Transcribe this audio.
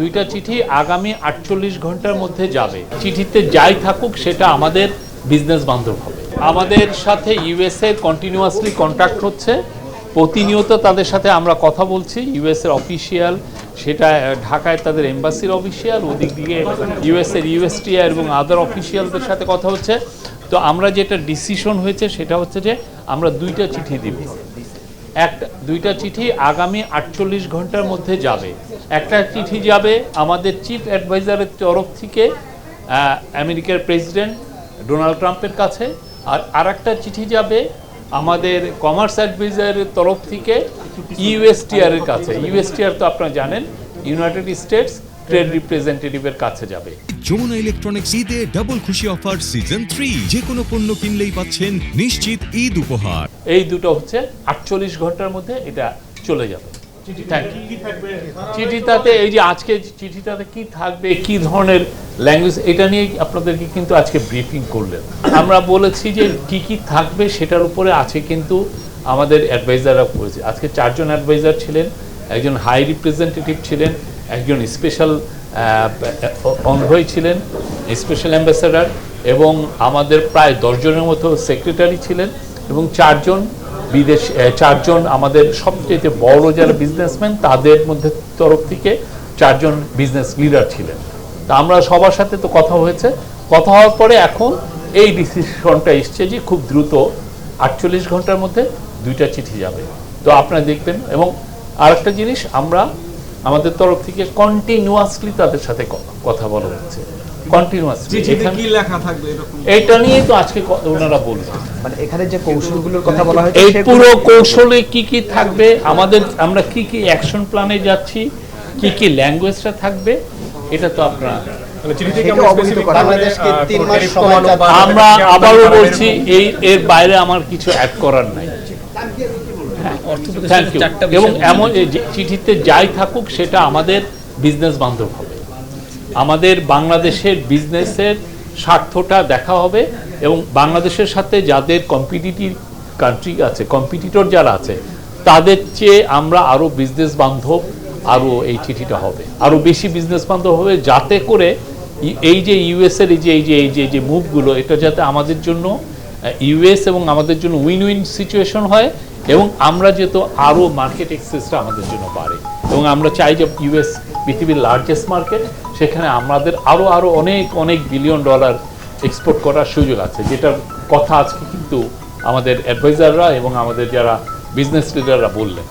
দুইটা চিঠি আগামী আটচল্লিশ ঘণ্টার মধ্যে যাবে। চিঠিতে যাই থাকুক, সেটা আমাদের বিজনেস বান্ধব হবে। আমাদের সাথে ইউএসএ কন্টিনিউয়াসলি কন্ট্যাক্ট হচ্ছে। প্রতিনিয়ত তাদের সাথে আমরা কথা বলছি। ইউএস এর অফিসিয়াল সেটা ঢাকায় তাদের এম্বাসির অফিসিয়াল ওদিক দিকে ইউএস এর ইউএসটিআর এবং আদার অফিসিয়ালদের সাথে কথা হচ্ছে। তো আমরা যেটা ডিসিশন হয়েছে, সেটা হচ্ছে যে আমরা দুইটা চিঠি দিব। একটা দুইটা চিঠি আগামী আটচল্লিশ ঘণ্টার মধ্যে যাবে। একটা চিঠি যাবে আমাদের চিফ অ্যাডভাইজারের তরফ থেকে আমেরিকার প্রেসিডেন্ট ডোনাল্ড ট্রাম্পের কাছে। আর আরেকটা চিঠি যাবে আমাদের কমার্স অ্যাডভাইজারের তরফ থেকে ইউএসটিআর এর কাছে। ইউএসটিআর তো আপনারা জানেন, ইউনাইটেড স্টেটস ট্রেড রিপ্রেজেন্টেটিভের কাছে যাবে। যমুনা ইলেকট্রনিক্স ঈদে ডাবল খুশি অফার সিজন থ্রি যে কোনো পণ্য কিনলেই পাচ্ছেন নিশ্চিত ঈদ উপহার। এই দুটো হচ্ছে আটচল্লিশ ঘণ্টার মধ্যে এটা চলে যাবে. চিঠিটাতে এই যে আজকে চিঠিটাতে কি থাকবে কি ধরনের ল্যাঙ্গুয়েজ এটা নিয়ে আপনাদেরকে কিন্তু আজকে ব্রিফিং করলেন। আমরা বলেছি যে কি কি থাকবে সেটার উপরে আছে কিন্তু আমাদের অ্যাডভাইজাররা করেছে। আজকে চারজন অ্যাডভাইজার ছিলেন একজন হাই রিপ্রেজেন্টেটিভ ছিলেন একজন স্পেশাল অনভয় ছিলেন স্পেশাল অ্যাম্বাসেডার এবং আমাদের প্রায় দশজনের মতো সেক্রেটারি ছিলেন, এবং চারজন বিদেশ চারজন আমাদের সবচেয়ে বড় যারা বিজনেসম্যান তাদের মধ্যে তরফ থেকে চারজন বিজনেস লিডার ছিলেন। তা আমরা সবার সাথে তো কথা হয়েছে। কথা হওয়ার পরে এখন এই ডিসিশনটা এসছে যে খুব দ্রুত আটচল্লিশ ঘণ্টার মধ্যে দুইটা চিঠি যাবে। তো আপনারা দেখবেন, এবং আরেকটা জিনিস, আমরা আমাদের তরফ থেকে কন্টিনিউয়াসলি তাদের সাথে কথা বলা হচ্ছে। কন্টিনিউয়াসলি চিঠিতে কি লেখা থাকবে এরকম? এইটা নিয়ে তো আজকে ক- ওনারা বলবেন মানে এখানে যে কৌশলগুলোর কথা বলা হয়েছে এই পুরো কৌশলে কি কি থাকবে আমাদের আমরা কি কি অ্যাকশন প্ল্যানে যাচ্ছি কি কি ল্যাঙ্গুয়েজটা থাকবে এটা তো আপনারা। আমরা আবারও বলছি এই এর বাইরে আমার কিছু অ্যাড করার নাই। থ্যাংক ইউ এবং এমন চিঠিতে যাই থাকুক সেটা আমাদের বিজনেস বান্ধব হবে। আমাদের বাংলাদেশের বিজনেসের স্বার্থটা দেখা হবে এবং বাংলাদেশের সাথে যাদের কম্পিটিটিভ কান্ট্রি আছে কম্পিটিটর যারা আছে তাদের চেয়ে আমরা আরও বিজনেস বান্ধব আরও এই চিঠিটা হবে। আরও বেশি বিজনেস বান্ধব হবে যাতে করে এই যে ইউএসের এই যে এই যে এই যে এই যে মুভগুলো এটা যাতে আমাদের জন্য ইউএস এবং আমাদের জন্য উইন উইন সিচুয়েশন হয় এবং আমরা যেহেতু আরও মার্কেট এক্সেসটা আমাদের জন্য বাড়ে, এবং আমরা চাই যে ইউএস পৃথিবীর লার্জেস্ট মার্কেট সেখানে আমাদের আরও আরও অনেক অনেক বিলিয়ন ডলার এক্সপোর্ট করার সুযোগ আছে, যেটার কথা আজকে কিন্তু আমাদের অ্যাডভাইজাররা এবং আমাদের যারা বিজনেস লিডাররা বললেন।